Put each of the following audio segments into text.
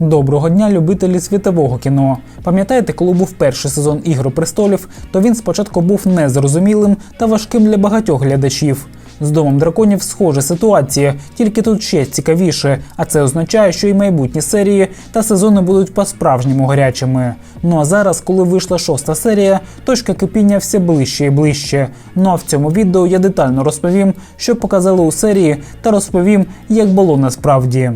Доброго дня, любителі світового кіно. Пам'ятаєте, коли був перший сезон Ігри престолів, то він спочатку був незрозумілим та важким для багатьох глядачів. З домом драконів схожа ситуація, тільки тут ще цікавіше, а це означає, що і майбутні серії та сезони будуть по-справжньому гарячими. Ну а зараз, коли вийшла шоста серія, точка кипіння все ближче і ближче. Ну а в цьому відео я детально розповім, що показали у серії, та розповім, як було насправді.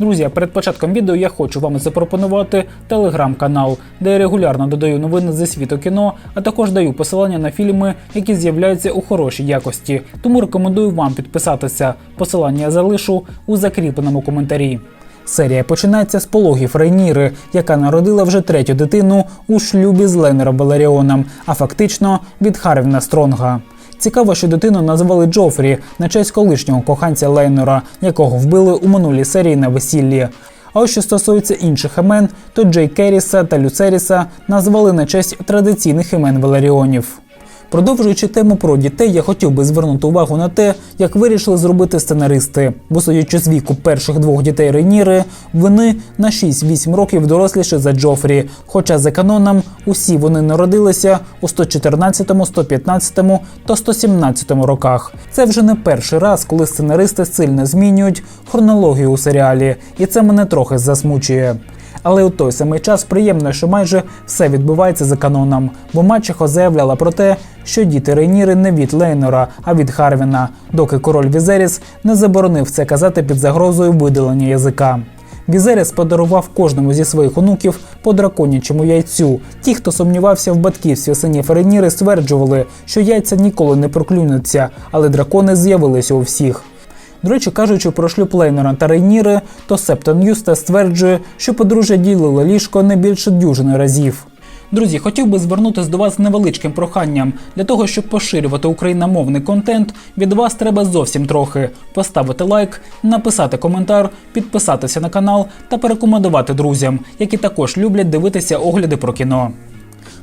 Друзі, перед початком відео я хочу вам запропонувати телеграм-канал, де я регулярно додаю новини зі світу кіно, а також даю посилання на фільми, які з'являються у хорошій якості. Тому рекомендую вам підписатися. Посилання я залишу у закріпленому коментарі. Серія починається з пологів Рейніри, яка народила вже третю дитину у шлюбі з Ленером Валеріоном, а фактично від Харвіна Стронга. Цікаво, що дитину назвали Джофрі на честь колишнього коханця Лейнора, якого вбили у минулій серії на весіллі. А ось що стосується інших імен, то Джей Керріса та Люцеріса назвали на честь традиційних імен Валеріонів. Продовжуючи тему про дітей, я хотів би звернути увагу на те, як вирішили зробити сценаристи. Бо судячи з віку перших двох дітей Рейніри, вони на 6-8 років доросліші за Джофрі. Хоча за каноном усі вони народилися у 114, 115 та 117 роках. Це вже не перший раз, коли сценаристи сильно змінюють хронологію у серіалі, і це мене трохи засмучує. Але у той самий час приємно, що майже все відбувається за каноном, бо мачехо заявляла про те, що діти Рейніри не від Лейнора, а від Харвіна, доки король Візеріс не заборонив це казати під загрозою видалення язика. Візеріс подарував кожному зі своїх онуків по драконячому яйцю. Ті, хто сумнівався в батьківстві синів Рейніри, стверджували, що яйця ніколи не проклюнуться, але дракони з'явилися у всіх. До речі, кажучи про шлюб Лейнера та Рейніри, то Септон Юста стверджує, що подружжя ділило ліжко не більше дюжини разів. Друзі, хотів би звернутися до вас з невеличким проханням. Для того, щоб поширювати україномовний контент, від вас треба зовсім трохи поставити лайк, написати коментар, підписатися на канал та порекомендувати друзям, які також люблять дивитися огляди про кіно.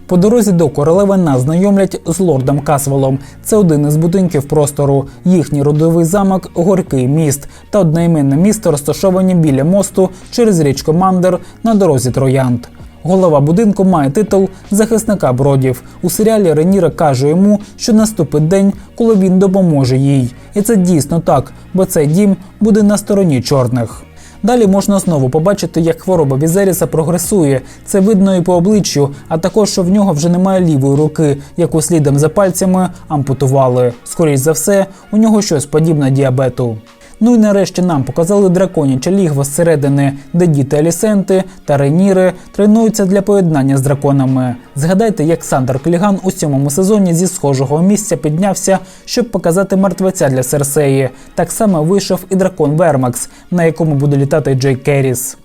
По дорозі до королеви нас знайомлять з лордом Касвелом. Це один із будинків простору. Їхній родовий замок горький міст та одноіменне місто розташовані біля мосту через річку Мандер на дорозі Троянд. Голова будинку має титул захисника бродів. У серіалі Реніра каже йому, що наступить день, коли він допоможе їй. І це дійсно так, бо цей дім буде на стороні чорних. Далі можна знову побачити, як хвороба Візеріса прогресує. Це видно і по обличчю, а також що в нього вже немає лівої руки, яку слідом за пальцями ампутували. Скоріше за все, у нього щось подібне діабету. Ну і нарешті нам показали драконяче лігво зсередини, де діти Алісенти та Реніри тренуються для поєднання з драконами. Згадайте, як Сандер Кліган у сьомому сезоні зі схожого місця піднявся, щоб показати мертвеця для Серсеї. Так само вийшов і дракон Вермакс, на якому буде літати Джей Керріс.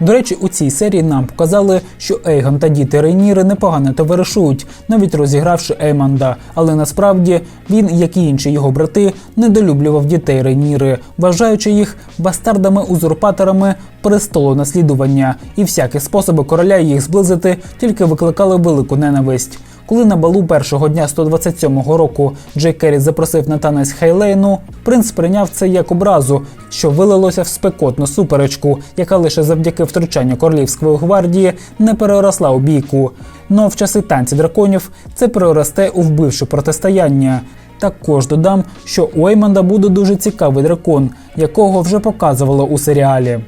До речі, у цій серії нам показали, що Ейгон та діти Рейніри непогано товаришують, навіть розігравши Ейманда. Але насправді він, як і інші його брати, недолюблював дітей Рейніри, вважаючи їх бастардами-узурпаторами престолу наслідування, і всякі способи короля їх зблизити тільки викликали велику ненависть. Коли на балу першого дня 127-го року Джей Керрі запросив на танець Хейлейну, принц прийняв це як образу, що вилилося в спекотну суперечку, яка лише завдяки втручанню королівської гвардії не переросла у бійку. Но в часи танці драконів це переросте у вбивче протистояння. Також додам, що у Еймонда буде дуже цікавий дракон, якого вже показували у серіалі.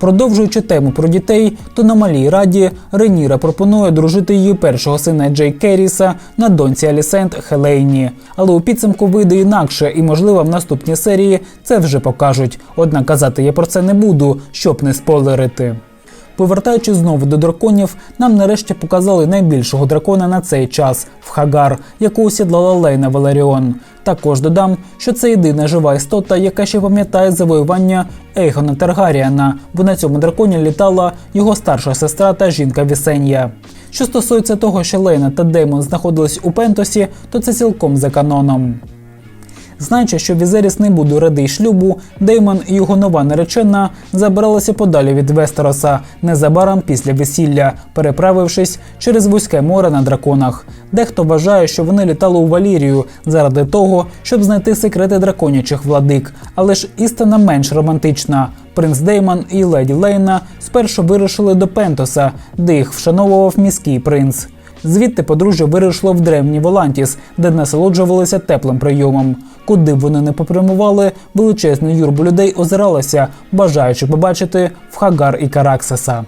Продовжуючи тему про дітей, то на малій раді Реніра пропонує дружити її першого сина Джей Керріса на доньці Алісент Хелейні. Але у підсумку вийде інакше, і можливо в наступній серії це вже покажуть. Однак казати я про це не буду, щоб не спойлерити. Повертаючись знову до драконів, нам нарешті показали найбільшого дракона на цей час в Хагар, яку осідлала Лейна Валеріон. Також додам, що це єдина жива істота, яка ще пам'ятає завоювання Ейгона Таргаріана, бо на цьому драконі літала його старша сестра та жінка Вісенія. Що стосується того, що Лейна та Деймон знаходились у Пентосі, то це цілком за каноном. Знаючи, що Візеріс не буде радий шлюбу, Деймон і його нова наречена забиралися подалі від Вестероса незабаром після весілля, переправившись через вузьке море на драконах. Дехто вважає, що вони літали у Валірію заради того, щоб знайти секрети драконячих владик, але ж істина менш романтична. Принц Деймон і леді Лейна спершу вирушили до Пентоса, де їх вшановував міський принц. Звідти подружжя вирушило в древній Волантіс, де насолоджувалися теплим прийомом. Куди б вони не попрямували, величезна юрба людей озиралася, бажаючи побачити в Хагар і Караксаса.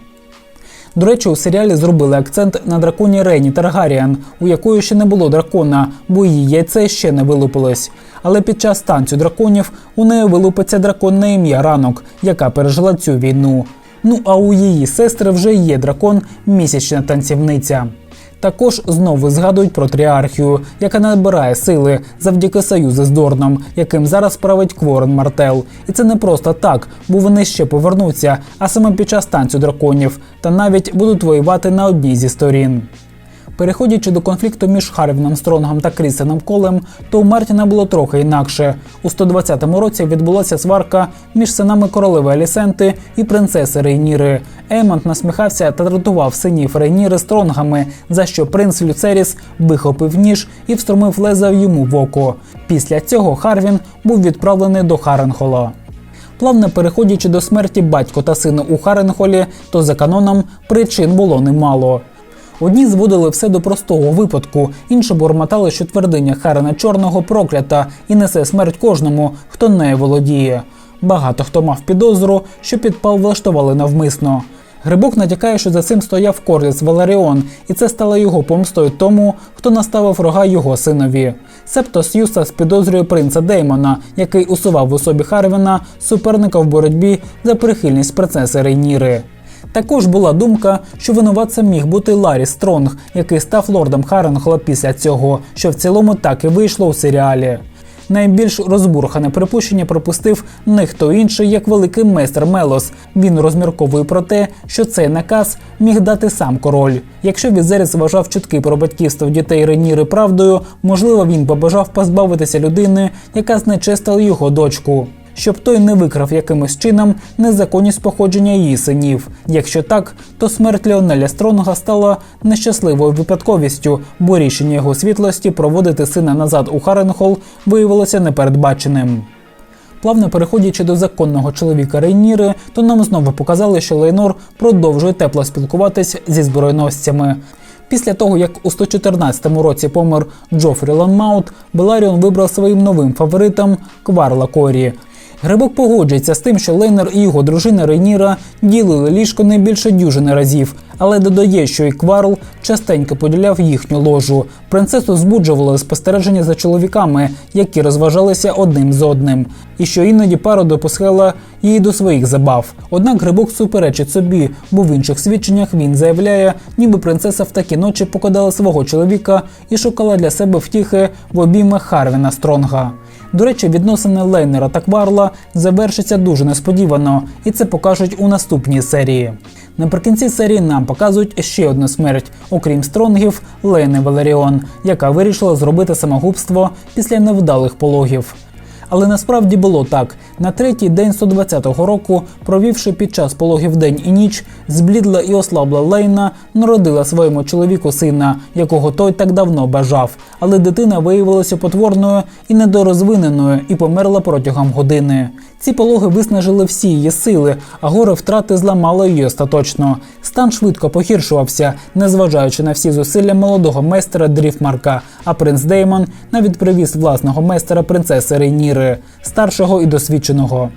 До речі, у серіалі зробили акцент на драконі Рейні Таргаріан, у якої ще не було дракона, бо її яйце ще не вилупилось. Але під час танцю драконів у неї вилупиться дракон на ім'я Ранок, яка пережила цю війну. Ну а у її сестри вже є дракон місячна танцівниця. Також знову згадують про тріархію, яка набирає сили завдяки союзу з Дорном, яким зараз править Кворен Мартел. І це не просто так, бо вони ще повернуться, а саме під час танцю драконів, та навіть будуть воювати на одній зі сторін. Переходячи до конфлікту між Харвіном Стронгом та Крісеном Колем, то у Мартіна було трохи інакше. У 120-му році відбулася сварка між синами королеви Алісенти і принцеси Рейніри. Еймонт насміхався та дратував синів Рейніри Стронгами, за що принц Люцеріс вихопив ніж і встромив леза йому в око. Після цього Харвін був відправлений до Харенхола. Плавно переходячи до смерті батько та сина у Харенхолі, то за каноном причин було немало. Одні зводили все до простого випадку, інші бормотали, що твердиня Харена Чорного проклята і несе смерть кожному, хто нею володіє. Багато хто мав підозру, що підпал влаштували навмисно. Грибок натякає, що за цим стояв Корліс Валеріон, і це стало його помстою тому, хто наставив рога його синові. Септос Юстас підозрює принца Деймона, який усував у особі Харвіна суперника в боротьбі за прихильність принцеси Рейніри. Також була думка, що винуватцем міг бути Ларі Стронг, який став лордом Харенхола після цього, що в цілому так і вийшло у серіалі. Найбільш розбурхане припущення пропустив не хто інший, як великий майстер Мелос. Він розмірковує про те, що цей наказ міг дати сам король. Якщо Візеріс вважав чутки про батьківство дітей Реніри правдою, можливо, він побажав позбавитися людини, яка знечестила його дочку. Щоб той не викрав якимось чином незаконність походження її синів. Якщо так, то смерть Леонеля Стронга стала нещасливою випадковістю, бо рішення його світлості проводити сина назад у Харенхол виявилося непередбаченим. Плавно переходячи до законного чоловіка Рейніри, то нам знову показали, що Лейнор продовжує тепло спілкуватись зі збройносцями. Після того, як у 114 році помер Джофрі Лонмаут, Беларіон вибрав своїм новим фаворитом Кварла Корі. Грибок погоджується з тим, що Лейнер і його дружина Рейніра ділили ліжко не більше дюжини разів, але додає, що і Кварл частенько поділяв їхню ложу. Принцесу збуджувало спостереження за чоловіками, які розважалися одним з одним, і що іноді пара допускала її до своїх забав. Однак грибок суперечить собі, бо в інших свідченнях він заявляє, ніби принцеса в такі ночі покидала свого чоловіка і шукала для себе втіхи в обіймах Харвіна Стронга. До речі, відносини Лейнера та Кварла завершаться дуже несподівано, і це покажуть у наступній серії. Наприкінці серії нам показують ще одну смерть, окрім стронгів, Лейни Валеріон, яка вирішила зробити самогубство після невдалих пологів. Але насправді було так: на третій день 120-го року, провівши під час пологів день і ніч, зблідла і ослабла Лейна, народила своєму чоловіку сина, якого той так давно бажав. Але дитина виявилася потворною і недорозвиненою і померла протягом години. Ці пологи виснажили всі її сили, а горе втрати зламало її остаточно. Стан швидко погіршувався, незважаючи на всі зусилля молодого майстера Дріфмарка. А принц Деймон навіть привіз власного майстера принцеси Рейніри, старшого і досвідченого.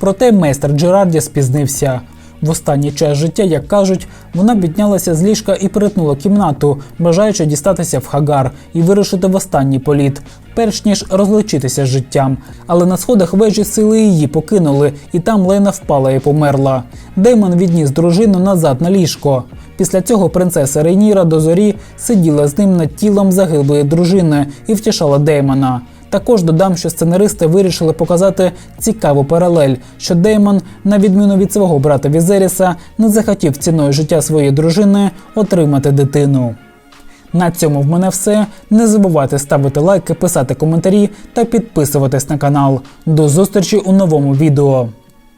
Проте майстер Джерарді спізнився. В останній час життя, як кажуть, вона піднялася з ліжка і перетнула кімнату, бажаючи дістатися в Хагар і вирушити в останній політ, перш ніж розлучитися з життям. Але на сходах вежі сили її покинули, і там Лейна впала і померла. Деймон відніс дружину назад на ліжко. Після цього принцеса Рейніра до зорі сиділа з ним над тілом загиблої дружини і втішала Деймона. Також додам, що сценаристи вирішили показати цікаву паралель, що Деймон, на відміну від свого брата Візеріса, не захотів ціною життя своєї дружини отримати дитину. На цьому в мене все. Не забувайте ставити лайки, писати коментарі та підписуватись на канал. До зустрічі у новому відео.